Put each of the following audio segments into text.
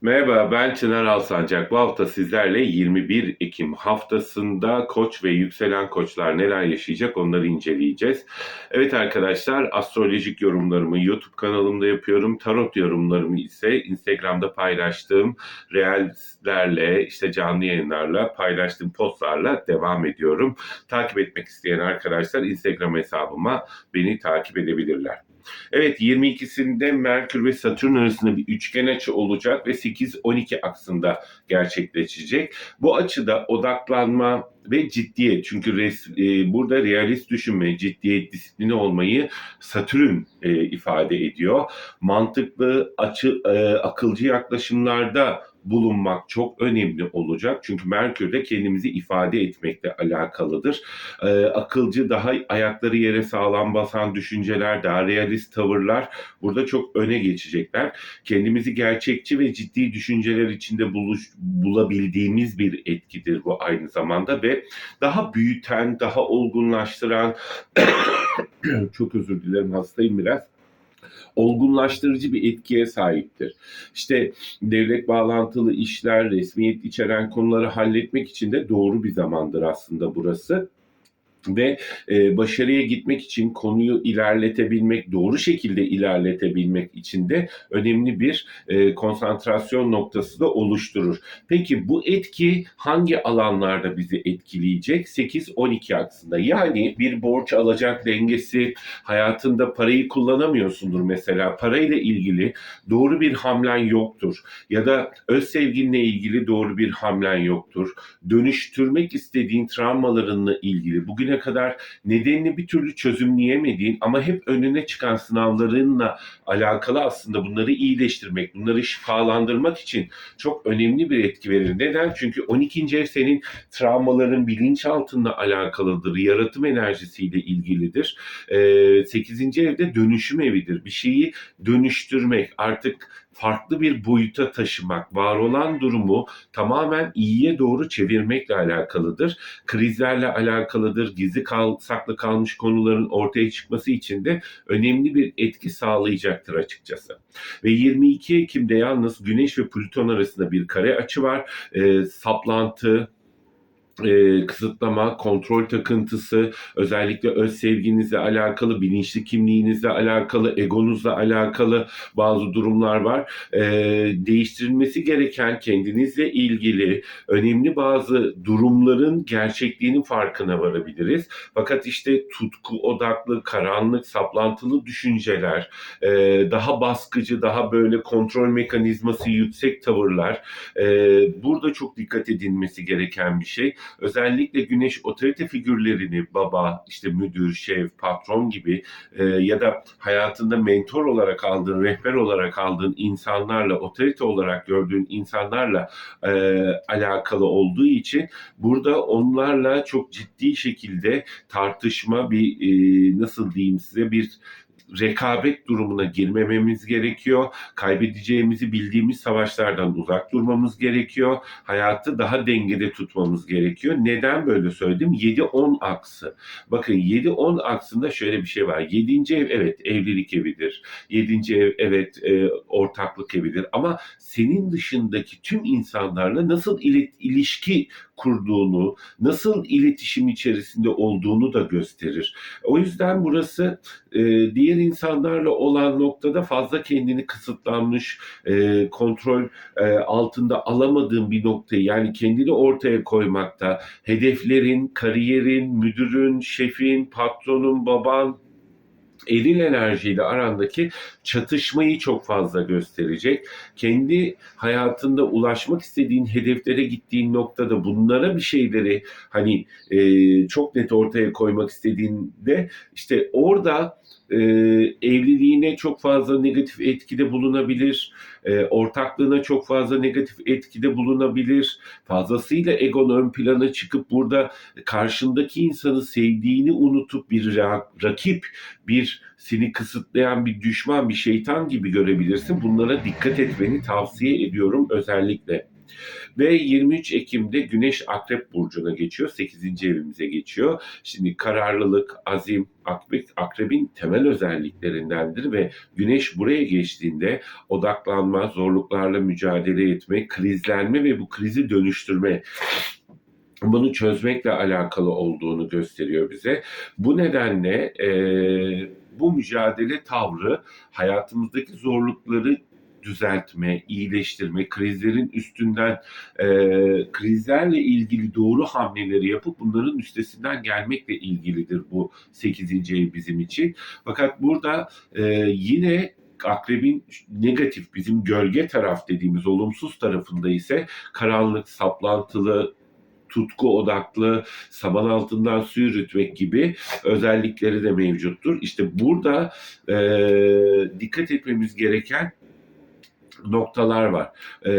Merhaba, ben Çınar Alsancak. Bu hafta sizlerle 21 Ekim haftasında koç ve yükselen koçlar neler yaşayacak onları inceleyeceğiz. Evet arkadaşlar, astrolojik yorumlarımı YouTube kanalımda yapıyorum. Tarot yorumlarımı ise Instagram'da paylaştığım reelslerle, işte canlı yayınlarla, paylaştığım postlarla devam ediyorum. Takip etmek isteyen arkadaşlar Instagram hesabıma beni takip edebilirler. Evet 22'sinde Merkür ve Satürn arasında bir üçgen açı olacak ve 8-12 aksında gerçekleşecek. Bu açıda odaklanma ve ciddiyet çünkü res, e, burada realist düşünme, ciddiyet, disiplini olmayı Satürn e, ifade ediyor. Mantıklı, açı, e, akılcı yaklaşımlarda bulunmak çok önemli olacak. Çünkü Merkür'de kendimizi ifade etmekle alakalıdır. Ee, akılcı, daha ayakları yere sağlam basan düşünceler, daha realist tavırlar burada çok öne geçecekler. Kendimizi gerçekçi ve ciddi düşünceler içinde buluş, bulabildiğimiz bir etkidir bu aynı zamanda ve daha büyüten, daha olgunlaştıran çok özür dilerim hastayım biraz olgunlaştırıcı bir etkiye sahiptir. İşte devlet bağlantılı işler, resmiyet içeren konuları halletmek için de doğru bir zamandır aslında burası ve e, başarıya gitmek için konuyu ilerletebilmek, doğru şekilde ilerletebilmek için de önemli bir e, konsantrasyon noktası da oluşturur. Peki bu etki hangi alanlarda bizi etkileyecek? 8-12 aksında. Yani bir borç alacak dengesi, hayatında parayı kullanamıyorsundur mesela. Parayla ilgili doğru bir hamlen yoktur. Ya da öz sevginle ilgili doğru bir hamlen yoktur. Dönüştürmek istediğin travmalarınla ilgili bugüne kadar nedenini bir türlü çözümleyemediğin ama hep önüne çıkan sınavlarınla alakalı aslında bunları iyileştirmek, bunları şifalandırmak için çok önemli bir etki verir. Neden? Çünkü 12. ev senin travmaların bilinçaltınla alakalıdır, yaratım enerjisiyle ilgilidir. 8. evde dönüşüm evidir. Bir şeyi dönüştürmek, artık farklı bir boyuta taşımak, var olan durumu tamamen iyiye doğru çevirmekle alakalıdır. Krizlerle alakalıdır. Gizli kal, saklı kalmış konuların ortaya çıkması için de önemli bir etki sağlayacaktır açıkçası. Ve 22 Ekim'de yalnız Güneş ve Plüton arasında bir kare açı var. E, saplantı, e, kısıtlama, kontrol takıntısı, özellikle öz sevginizle alakalı, bilinçli kimliğinizle alakalı, egonuzla alakalı bazı durumlar var. E, değiştirilmesi gereken kendinizle ilgili önemli bazı durumların gerçekliğinin farkına varabiliriz. Fakat işte tutku odaklı, karanlık, saplantılı düşünceler, e, daha baskıcı, daha böyle kontrol mekanizması yüksek tavırlar, e, burada çok dikkat edilmesi gereken bir şey özellikle güneş otorite figürlerini baba, işte müdür, şef, patron gibi e, ya da hayatında mentor olarak aldığın, rehber olarak aldığın insanlarla, otorite olarak gördüğün insanlarla e, alakalı olduğu için burada onlarla çok ciddi şekilde tartışma bir e, nasıl diyeyim size bir rekabet durumuna girmememiz gerekiyor. Kaybedeceğimizi bildiğimiz savaşlardan uzak durmamız gerekiyor. Hayatı daha dengede tutmamız gerekiyor. Neden böyle söyledim? 7-10 aksı. Bakın 7-10 aksında şöyle bir şey var. 7. ev evet evlilik evidir. 7. ev evet e, ortaklık evidir. Ama senin dışındaki tüm insanlarla nasıl ilet, ilişki kurduğunu, nasıl iletişim içerisinde olduğunu da gösterir. O yüzden burası e, diğer insanlarla olan noktada fazla kendini kısıtlanmış, e, kontrol e, altında alamadığın bir noktayı yani kendini ortaya koymakta, hedeflerin, kariyerin, müdürün, şefin, patronun, baban, eril enerjiyle arandaki çatışmayı çok fazla gösterecek. Kendi hayatında ulaşmak istediğin hedeflere gittiğin noktada bunlara bir şeyleri hani e, çok net ortaya koymak istediğinde işte orada e, evliliğine çok fazla negatif etkide bulunabilir, e, ortaklığına çok fazla negatif etkide bulunabilir, fazlasıyla egon ön plana çıkıp burada karşındaki insanı sevdiğini unutup bir ra- rakip, bir seni kısıtlayan bir düşman, bir şeytan gibi görebilirsin. Bunlara dikkat etmeni tavsiye ediyorum özellikle. Ve 23 Ekim'de Güneş Akrep Burcu'na geçiyor. 8. evimize geçiyor. Şimdi kararlılık, azim, akrep, akrebin temel özelliklerindendir ve Güneş buraya geçtiğinde odaklanma, zorluklarla mücadele etme, krizlenme ve bu krizi dönüştürme bunu çözmekle alakalı olduğunu gösteriyor bize. Bu nedenle e, bu mücadele tavrı hayatımızdaki zorlukları düzeltme, iyileştirme, krizlerin üstünden e, krizlerle ilgili doğru hamleleri yapıp bunların üstesinden gelmekle ilgilidir bu 8. ev bizim için. Fakat burada e, yine akrebin negatif bizim gölge taraf dediğimiz olumsuz tarafında ise karanlık, saplantılı, tutku odaklı, saman altından su yürütmek gibi özellikleri de mevcuttur. İşte burada e, dikkat etmemiz gereken noktalar var. E,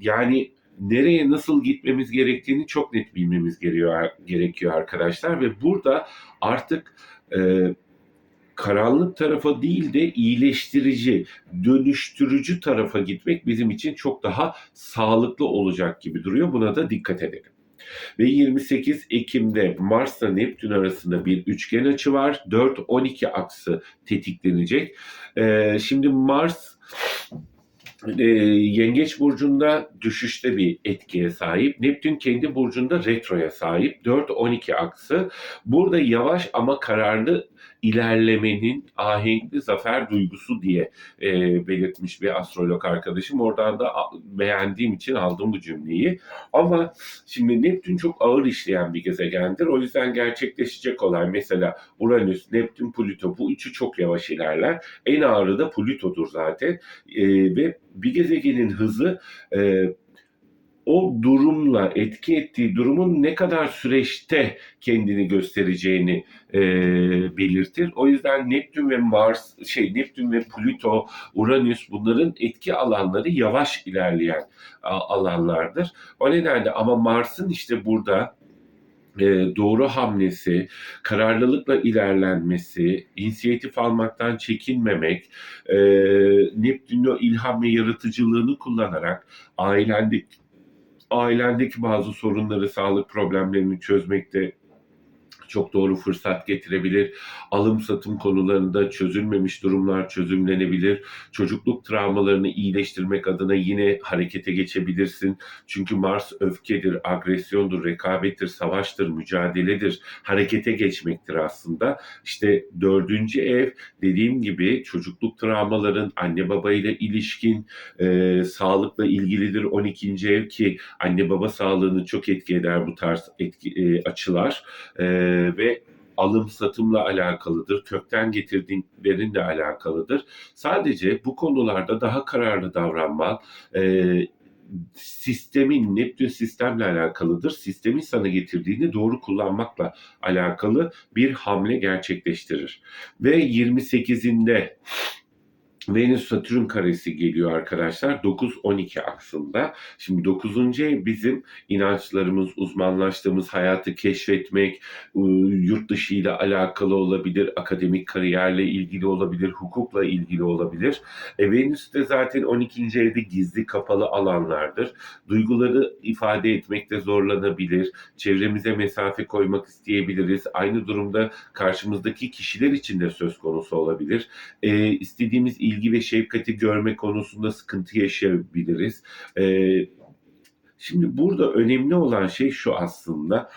yani nereye nasıl gitmemiz gerektiğini çok net bilmemiz gerekiyor, gerekiyor arkadaşlar ve burada artık e, karanlık tarafa değil de iyileştirici, dönüştürücü tarafa gitmek bizim için çok daha sağlıklı olacak gibi duruyor. Buna da dikkat edelim. Ve 28 Ekim'de Mars'la Neptün arasında bir üçgen açı var. 4-12 aksı tetiklenecek. Ee, şimdi Mars e, Yengeç burcunda düşüşte bir etkiye sahip. Neptün kendi burcunda retroya sahip. 4-12 aksı. Burada yavaş ama kararlı ilerlemenin ahenkli zafer duygusu diye e, belirtmiş bir astrolog arkadaşım. Oradan da beğendiğim için aldım bu cümleyi. Ama şimdi Neptün çok ağır işleyen bir gezegendir. O yüzden gerçekleşecek olay mesela Uranüs, Neptün, Plüto bu üçü çok yavaş ilerler. En ağırı da Plüto'dur zaten. E, ve bir gezegenin hızı e, o durumla etki ettiği durumun ne kadar süreçte kendini göstereceğini e, belirtir. O yüzden Neptün ve Mars, şey Neptün ve Plüto, Uranüs bunların etki alanları yavaş ilerleyen alanlardır. O nedenle ama Mars'ın işte burada e, doğru hamlesi, kararlılıkla ilerlenmesi, inisiyatif almaktan çekinmemek, e, Neptün'ün ilham ve yaratıcılığını kullanarak ailendeki ailendeki bazı sorunları, sağlık problemlerini çözmekte çok doğru fırsat getirebilir. Alım satım konularında çözülmemiş durumlar çözümlenebilir. Çocukluk travmalarını iyileştirmek adına yine harekete geçebilirsin. Çünkü Mars öfkedir, agresyondur, rekabettir, savaştır, mücadeledir. Harekete geçmektir aslında. İşte dördüncü ev dediğim gibi çocukluk travmaların anne babayla ilişkin e, sağlıkla ilgilidir. 12. ev ki anne baba sağlığını çok etki eder bu tarz etki, e, açılar. E, ve alım satımla alakalıdır, kökten getirdiklerinle alakalıdır. Sadece bu konularda daha kararlı davranmak, e, sistemin, Neptün sistemle alakalıdır. Sistemin sana getirdiğini doğru kullanmakla alakalı bir hamle gerçekleştirir. Ve 28'inde Venüs Satürn karesi geliyor arkadaşlar 9-12 aksında. Şimdi 9. ev bizim inançlarımız, uzmanlaştığımız hayatı keşfetmek, yurt dışı ile alakalı olabilir, akademik kariyerle ilgili olabilir, hukukla ilgili olabilir. E, Venüs de zaten 12. evde gizli kapalı alanlardır. Duyguları ifade etmekte zorlanabilir, çevremize mesafe koymak isteyebiliriz. Aynı durumda karşımızdaki kişiler için de söz konusu olabilir. E, istediğimiz ilgi ve şefkati görme konusunda sıkıntı yaşayabiliriz. Ee, şimdi burada önemli olan şey şu aslında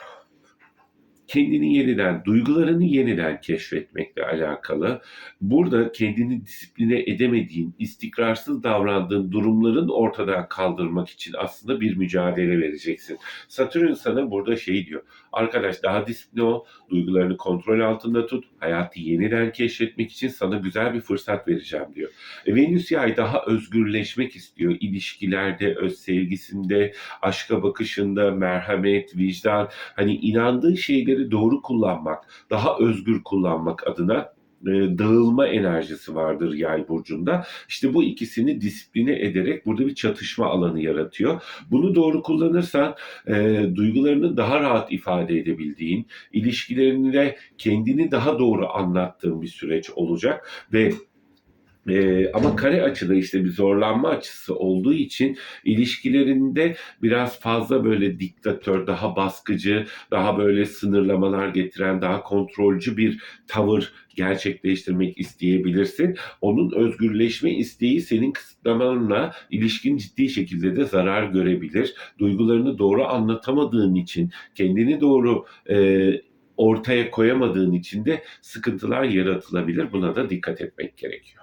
kendini yeniden, duygularını yeniden keşfetmekle alakalı. Burada kendini disipline edemediğin, istikrarsız davrandığın durumların ortadan kaldırmak için aslında bir mücadele vereceksin. Satürn sana burada şey diyor. Arkadaş daha disipline ol, duygularını kontrol altında tut, hayatı yeniden keşfetmek için sana güzel bir fırsat vereceğim diyor. E, Venüs yay daha özgürleşmek istiyor. İlişkilerde, öz sevgisinde, aşka bakışında, merhamet, vicdan, hani inandığı şeyleri doğru kullanmak, daha özgür kullanmak adına e, dağılma enerjisi vardır yay burcunda. İşte bu ikisini disipline ederek burada bir çatışma alanı yaratıyor. Bunu doğru kullanırsan e, duygularını daha rahat ifade edebildiğin, ilişkilerinde kendini daha doğru anlattığın bir süreç olacak ve Ee, ama kare açıda işte bir zorlanma açısı olduğu için ilişkilerinde biraz fazla böyle diktatör, daha baskıcı, daha böyle sınırlamalar getiren, daha kontrolcü bir tavır gerçekleştirmek isteyebilirsin. Onun özgürleşme isteği senin kısıtlamanla ilişkin ciddi şekilde de zarar görebilir. Duygularını doğru anlatamadığın için, kendini doğru e, ortaya koyamadığın için de sıkıntılar yaratılabilir. Buna da dikkat etmek gerekiyor.